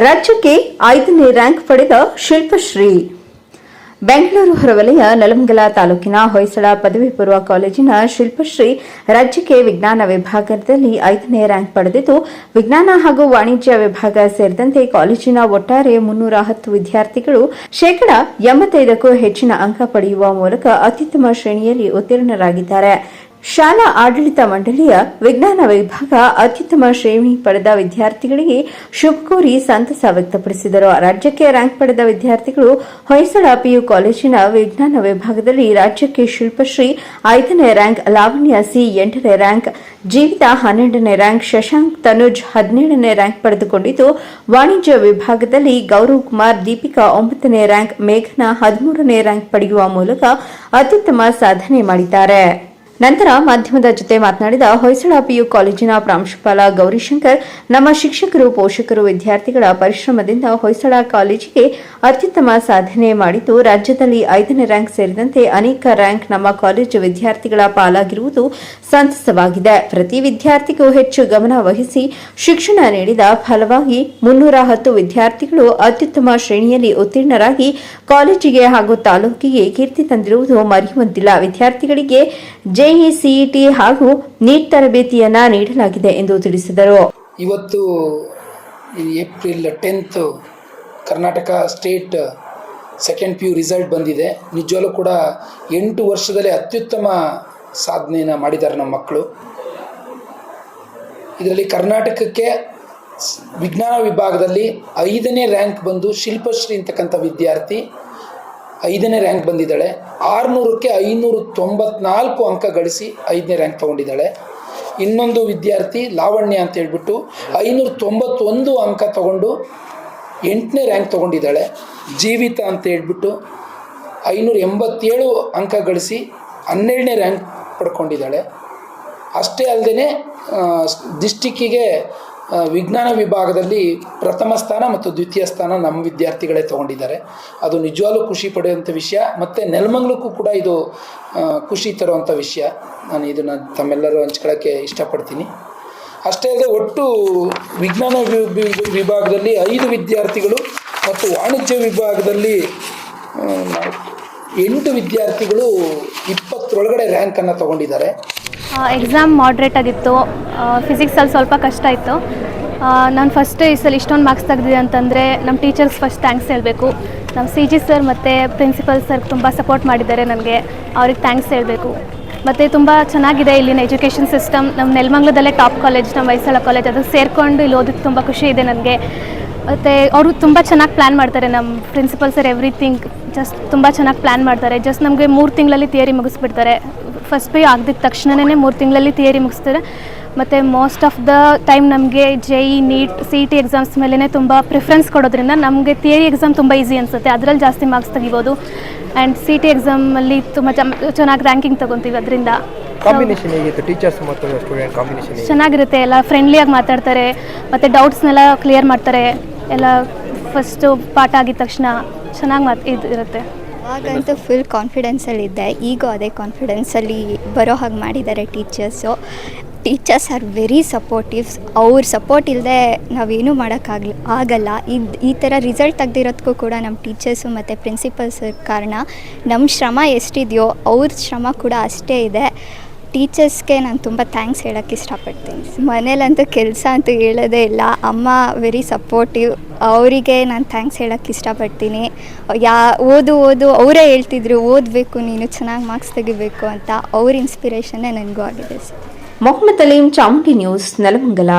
ರಾಜ್ಯಕ್ಕೆ ಐದನೇ ರ್ಯಾಂಕ್ ಪಡೆದ ಶಿಲ್ಪಶ್ರೀ. ಬೆಂಗಳೂರು ಹೊರವಲಯ, ನಲಮಂಗಲ ತಾಲೂಕಿನ ಹೊಯ್ಸಳ ಪದವಿ ಪೂರ್ವ ಕಾಲೇಜಿನ ಶಿಲ್ಪಶ್ರೀ ರಾಜ್ಯಕ್ಕೆ ವಿಜ್ಞಾನ ವಿಭಾಗದಲ್ಲಿ ಐದನೇ ರ್ಯಾಂಕ್ ಪಡೆದಿದ್ದು, ವಿಜ್ಞಾನ ಹಾಗೂ ವಾಣಿಜ್ಯ ವಿಭಾಗ ಸೇರಿದಂತೆ ಕಾಲೇಜಿನ ಒಟ್ಟಾರೆ ಮುನ್ನೂರ ಹತ್ತು ವಿದ್ಯಾರ್ಥಿಗಳು ಶೇಕಡಾ ಎಂಬತ್ತೈದಕ್ಕೂ ಹೆಚ್ಚಿನ ಅಂಕ ಪಡೆಯುವ ಮೂಲಕ ಅತ್ಯುತ್ತಮ ಶ್ರೇಣಿಯಲ್ಲಿ ಉತ್ತೀರ್ಣರಾಗಿದ್ದಾರೆ. ಶಾಲಾ ಆಡಳಿತ ಮಂಡಳಿಯ ವಿಜ್ಞಾನ ವಿಭಾಗ ಅತ್ಯುತ್ತಮ ಶ್ರೇಣಿ ಪಡೆದ ವಿದ್ಯಾರ್ಥಿಗಳಿಗೆ ಶುಭ ಕೋರಿ ಸಂತಸ ವ್ಯಕ್ತಪಡಿಸಿದರು. ರಾಜ್ಯಕ್ಕೆ ರ್ಯಾಂಕ್ ಪಡೆದ ವಿದ್ಯಾರ್ಥಿಗಳು ಹೊಯ್ಸಳ ಪಿಯು ಕಾಲೇಜಿನ ವಿಜ್ಞಾನ ವಿಭಾಗದಲ್ಲಿ ರಾಜ್ಯಕ್ಕೆ ಶಿಲ್ಪಶ್ರೀ ಐದನೇ ರ್ಯಾಂಕ್, ಲಾವಣ್ಯ ಸಿ ಎಂಟನೇ ರ್ಯಾಂಕ್, ಜೀವಿತ ಹನ್ನೆರಡನೇ ರ್ಯಾಂಕ್, ಶಶಾಂಕ್ ತನುಜ್ ಹದಿನೇಳನೇ ರ್ಯಾಂಕ್ ಪಡೆದುಕೊಂಡಿದ್ದು, ವಾಣಿಜ್ಯ ವಿಭಾಗದಲ್ಲಿ ಗೌರವ್ ಕುಮಾರ್, ದೀಪಿಕಾ ಒಂಬತ್ತನೇ ರ್ಯಾಂಕ್, ಮೇಘನಾ ಹದಿಮೂರನೇ ರ್ಯಾಂಕ್ ಪಡೆಯುವ ಮೂಲಕ ಅತ್ಯುತ್ತಮ ಸಾಧನೆ ಮಾಡಿದ್ದಾರೆ. ನಂತರ ಮಾಧ್ಯಮದ ಜೊತೆ ಮಾತನಾಡಿದ ಹೊಯ್ಸಳ ಪಿಯು ಕಾಲೇಜಿನ ಪ್ರಾಂಶುಪಾಲ ಗೌರಿಶಂಕರ್, ನಮ್ಮ ಶಿಕ್ಷಕರು, ಪೋಷಕರು, ವಿದ್ಯಾರ್ಥಿಗಳ ಪರಿಶ್ರಮದಿಂದ ಹೊಯ್ಸಳ ಕಾಲೇಜಿಗೆ ಅತ್ಯುತ್ತಮ ಸಾಧನೆ ಮಾಡಿದ್ದು, ರಾಜ್ಯದಲ್ಲಿ ಐದನೇ ರ್ಯಾಂಕ್ ಸೇರಿದಂತೆ ಅನೇಕ ರ್ಯಾಂಕ್ ನಮ್ಮ ಕಾಲೇಜು ವಿದ್ಯಾರ್ಥಿಗಳ ಪಾಲಾಗಿರುವುದು ಸಂತಸವಾಗಿದೆ. ಪ್ರತಿ ವಿದ್ಯಾರ್ಥಿಗೂ ಹೆಚ್ಚು ಗಮನ ವಹಿಸಿ ಶಿಕ್ಷಣ ನೀಡಿದ ಫಲವಾಗಿ ಮುನ್ನೂರ ಹತ್ತು ವಿದ್ಯಾರ್ಥಿಗಳು ಅತ್ಯುತ್ತಮ ಶ್ರೇಣಿಯಲ್ಲಿ ಉತ್ತೀರ್ಣರಾಗಿ ಕಾಲೇಜಿಗೆ ಹಾಗೂ ತಾಲೂಕಿಗೆ ಕೀರ್ತಿ ತಂದಿರುವುದು ಮರೆಯುವಂತಿಲ್ಲ ವಿದ್ಯಾರ್ಥಿಗಳಿಗೆ ಜೆಇಸಿಇಟಿ ಹಾಗೂ ನೀಟ್ ತರಬೇತಿಯನ್ನ ನೀಡಲಾಗಿದೆ ಎಂದು ತಿಳಿಸಿದರು. ಇವತ್ತು April tenth Karnataka state second P U result ಬಂದಿದೆ. ನಿಜವಾಗ್ಲೂ ಕೂಡ ಎಂಟು ವರ್ಷದಲ್ಲಿ ಅತ್ಯುತ್ತಮ ಸಾಧನೆಯನ್ನು ಮಾಡಿದ್ದಾರೆ ನಮ್ಮ ಮಕ್ಕಳು. ಇದರಲ್ಲಿ ಕರ್ನಾಟಕಕ್ಕೆ ವಿಜ್ಞಾನ ವಿಭಾಗದಲ್ಲಿ ಐದನೇ ರ್ಯಾಂಕ್ ಬಂದು ಶಿಲ್ಪಶ್ರೀ ಅಂತಕ್ಕಂಥ ವಿದ್ಯಾರ್ಥಿ ಐದನೇ ರ್ಯಾಂಕ್ ಬಂದಿದ್ದಾಳೆ. ಆರುನೂರಕ್ಕೆ ಐನೂರು ತೊಂಬತ್ನಾಲ್ಕು ಅಂಕ ಗಳಿಸಿ ಐದನೇ ರ್ಯಾಂಕ್ ತೊಗೊಂಡಿದ್ದಾಳೆ. ಇನ್ನೊಂದು ವಿದ್ಯಾರ್ಥಿ ಲಾವಣ್ಯ ಅಂತ ಹೇಳ್ಬಿಟ್ಟು ಐನೂರ ತೊಂಬತ್ತೊಂದು ಅಂಕ ತಗೊಂಡು ಎಂಟನೇ ರ್ಯಾಂಕ್ ತೊಗೊಂಡಿದ್ದಾಳೆ. ಜೀವಿತ ಅಂತ ಹೇಳ್ಬಿಟ್ಟು ಐನೂರ ಎಂಬತ್ತೇಳು ಅಂಕ ಗಳಿಸಿ ಹನ್ನೆರಡನೇ ರ್ಯಾಂಕ್ ಪಡ್ಕೊಂಡಿದ್ದಾಳೆ. ಅಷ್ಟೇ ಅಲ್ಲದೆ ಡಿಸ್ಟಿಕ್ಕಿಗೆ ವಿಜ್ಞಾನ ವಿಭಾಗದಲ್ಲಿ ಪ್ರಥಮ ಸ್ಥಾನ ಮತ್ತು ದ್ವಿತೀಯ ಸ್ಥಾನ ನಮ್ಮ ವಿದ್ಯಾರ್ಥಿಗಳೇ ತೊಗೊಂಡಿದ್ದಾರೆ. ಅದು ನಿಜವಾಗ್ಲೂ ಖುಷಿ ಪಡೆಯುವಂಥ ವಿಷಯ. ಮತ್ತು ನೆಲಮಂಗ್ಲಕ್ಕೂ ಕೂಡ ಇದು ಖುಷಿ ತರುವಂಥ ವಿಷಯ. ನಾನು ಇದನ್ನು ತಮ್ಮೆಲ್ಲರೂ ಹಂಚ್ಕೊಳ್ಳೋಕ್ಕೆ ಇಷ್ಟಪಡ್ತೀನಿ. ಅಷ್ಟೇ ಅಲ್ಲದೆ ಒಟ್ಟು ವಿಜ್ಞಾನ ವಿಭಾಗದಲ್ಲಿ ಐದು ವಿದ್ಯಾರ್ಥಿಗಳು ಮತ್ತು ವಾಣಿಜ್ಯ ವಿಭಾಗದಲ್ಲಿ ಎಂಟು ವಿದ್ಯಾರ್ಥಿಗಳು ಇಪ್ಪತ್ತರೊಳಗಡೆ ರ್ಯಾಂಕನ್ನು ತಗೊಂಡಿದ್ದಾರೆ. ಎಕ್ಸಾಮ್ ಮಾಡ್ರೇಟ್ ಆಗಿತ್ತು. ಫಿಸಿಕ್ಸಲ್ಲಿ ಸ್ವಲ್ಪ ಕಷ್ಟ ಇತ್ತು. ನಾನು ಫಸ್ಟ್ ಈ ಸಲ ಇಷ್ಟೊಂದು ಮಾರ್ಕ್ಸ್ ತೆಗೆದಿದೆ ಅಂತಂದರೆ ನಮ್ಮ ಟೀಚರ್ಸ್ ಫಸ್ಟ್ ಥ್ಯಾಂಕ್ಸ್ ಹೇಳಬೇಕು. ನಮ್ಮ ಸಿ ಜಿ ಸರ್ ಮತ್ತು ಪ್ರಿನ್ಸಿಪಲ್ ಸರ್ ತುಂಬ ಸಪೋರ್ಟ್ ಮಾಡಿದ್ದಾರೆ ನನಗೆ. ಅವ್ರಿಗೆ ಥ್ಯಾಂಕ್ಸ್ ಹೇಳಬೇಕು. ಮತ್ತು ತುಂಬ ಚೆನ್ನಾಗಿದೆ ಇಲ್ಲಿನ ಎಜುಕೇಷನ್ ಸಿಸ್ಟಮ್ ನಮ್ಮ ನೆಲಮಂಗ್ಲದಲ್ಲೇ ಟಾಪ್ ಕಾಲೇಜ್ ನಮ್ಮ ವಯಸ್ಸಳ ಕಾಲೇಜ್ ಅದಕ್ಕೆ ಸೇರಿಕೊಂಡು ಇಲ್ಲಿ ಓದೋಕ್ಕೆ ತುಂಬ ಖುಷಿ ಇದೆ ನನಗೆ. ಮತ್ತು ಅವರು ತುಂಬ ಚೆನ್ನಾಗಿ ಪ್ಲ್ಯಾನ್ ಮಾಡ್ತಾರೆ. ನಮ್ಮ ಪ್ರಿನ್ಸಿಪಲ್ ಸರ್ ಎವ್ರಿಥಿಂಗ್ ಜಸ್ಟ್ ತುಂಬ ಚೆನ್ನಾಗಿ ಪ್ಲ್ಯಾನ್ ಮಾಡ್ತಾರೆ. ಜಸ್ಟ್ ನಮಗೆ ಮೂರು ತಿಂಗಳಲ್ಲಿ ಥಿಯರಿ ಮುಗಿಸ್ಬಿಡ್ತಾರೆ. ಫಸ್ಟ್ ಪಿ ಆಗಿದ ತಕ್ಷಣವೇ ಮೂರು ತಿಂಗಳಲ್ಲಿ ಥಿಯರಿ ಮುಗಿಸ್ತಾರೆ. ಮತ್ತು ಮೋಸ್ಟ್ ಆಫ್ ದ ಟೈಮ್ ನಮಗೆ J E NEET C E T exams ಮೇಲೇ ತುಂಬ ಪ್ರಿಫರೆನ್ಸ್ ಕೊಡೋದ್ರಿಂದ ನಮಗೆ ಥಿಯರಿ ಎಕ್ಸಾಮ್ ತುಂಬ ಈಸಿ ಅನಿಸುತ್ತೆ. ಅದರಲ್ಲಿ ಜಾಸ್ತಿ ಮಾರ್ಕ್ಸ್ ತೆಗಿಬೋದು. ಆ್ಯಂಡ್ ಸಿ ಟಿ ಎಕ್ಸಾಮಲ್ಲಿ ತುಂಬ ಚೆನ್ನಾಗಿ ರ್ಯಾಂಕಿಂಗ್ ತೊಗೊತೀವಿ ಅದರಿಂದ. ಕಾಂಬಿನೇಷನ್ ಹೇಗಿತ್ತು? ಟೀಚರ್ಸ್ ಮತ್ತು ಸ್ಟೂಡೆಂಟ್ ಕಾಂಬಿನೇಷನ್ ಚೆನ್ನಾಗಿರುತ್ತೆ. ಎಲ್ಲ ಫ್ರೆಂಡ್ಲಿಯಾಗಿ ಮಾತಾಡ್ತಾರೆ. ಮತ್ತು ಡೌಟ್ಸ್ನೆಲ್ಲ ಕ್ಲಿಯರ್ ಮಾಡ್ತಾರೆ. ಎಲ್ಲ ಫಸ್ಟು ಪಾಠ ಆಗಿದ ತಕ್ಷಣ ಚೆನ್ನಾಗಿ ಮಾತು ಇದು ಇರುತ್ತೆ. ಆವಾಗಂತೂ ಫುಲ್ ಕಾನ್ಫಿಡೆನ್ಸಲ್ಲಿದ್ದೆ ಈಗೂ ಅದೇ ಕಾನ್ಫಿಡೆನ್ಸಲ್ಲಿ ಬರೋ ಹಾಗೆ ಮಾಡಿದ್ದಾರೆ teachers teachers are very supportives ಅವ್ರ ಸಪೋರ್ಟ್ ಇಲ್ಲದೆ ನಾವೇನು ಮಾಡೋಕ್ಕಾಗಲಿ ಆಗಲ್ಲ. ಇದು ಈ ಥರ ರಿಸಲ್ಟ್ ತೆಗ್ದಿರೋದಕ್ಕೂ ಕೂಡ ನಮ್ಮ ಟೀಚರ್ಸು ಮತ್ತು ಪ್ರಿನ್ಸಿಪಲ್ಸ್ ಕಾರಣ ನಮ್ಮ ಶ್ರಮ ಎಷ್ಟಿದೆಯೋ ಅವ್ರ ಶ್ರಮ ಕೂಡ ಅಷ್ಟೇ ಇದೆ. ಟೀಚರ್ಸ್ಗೆ ನಾನು ತುಂಬ ಥ್ಯಾಂಕ್ಸ್ ಹೇಳೋಕ್ಕೆ ಇಷ್ಟಪಡ್ತೀನಿ. ಮನೇಲಂತೂ ಕೆಲಸ ಅಂತೂ ಹೇಳೋದೇ ಇಲ್ಲ. ಅಮ್ಮ ವೆರಿ ಸಪೋರ್ಟಿವ್ ಅವರಿಗೆ ನಾನು ಥ್ಯಾಂಕ್ಸ್ ಹೇಳೋಕ್ಕೆ ಇಷ್ಟಪಡ್ತೀನಿ. ಯಾ, ಓದು ಓದು, ಅವರೇ ಹೇಳ್ತಿದ್ರು, ಓದಬೇಕು, ನೀನು ಚೆನ್ನಾಗಿ ಮಾರ್ಕ್ಸ್ ತೆಗಿಬೇಕು ಅಂತ. ಅವ್ರ ಇನ್ಸ್ಪಿರೇಷನ್ನೇ ನನಗೂ ಆಗಿದೆ ಸರ್. ಮೊಹಮ್ಮದ್ ಅಲೀಂ ಚಾಮುಂಡಿ ನ್ಯೂಸ್, ನೆಲಮಂಗಲ.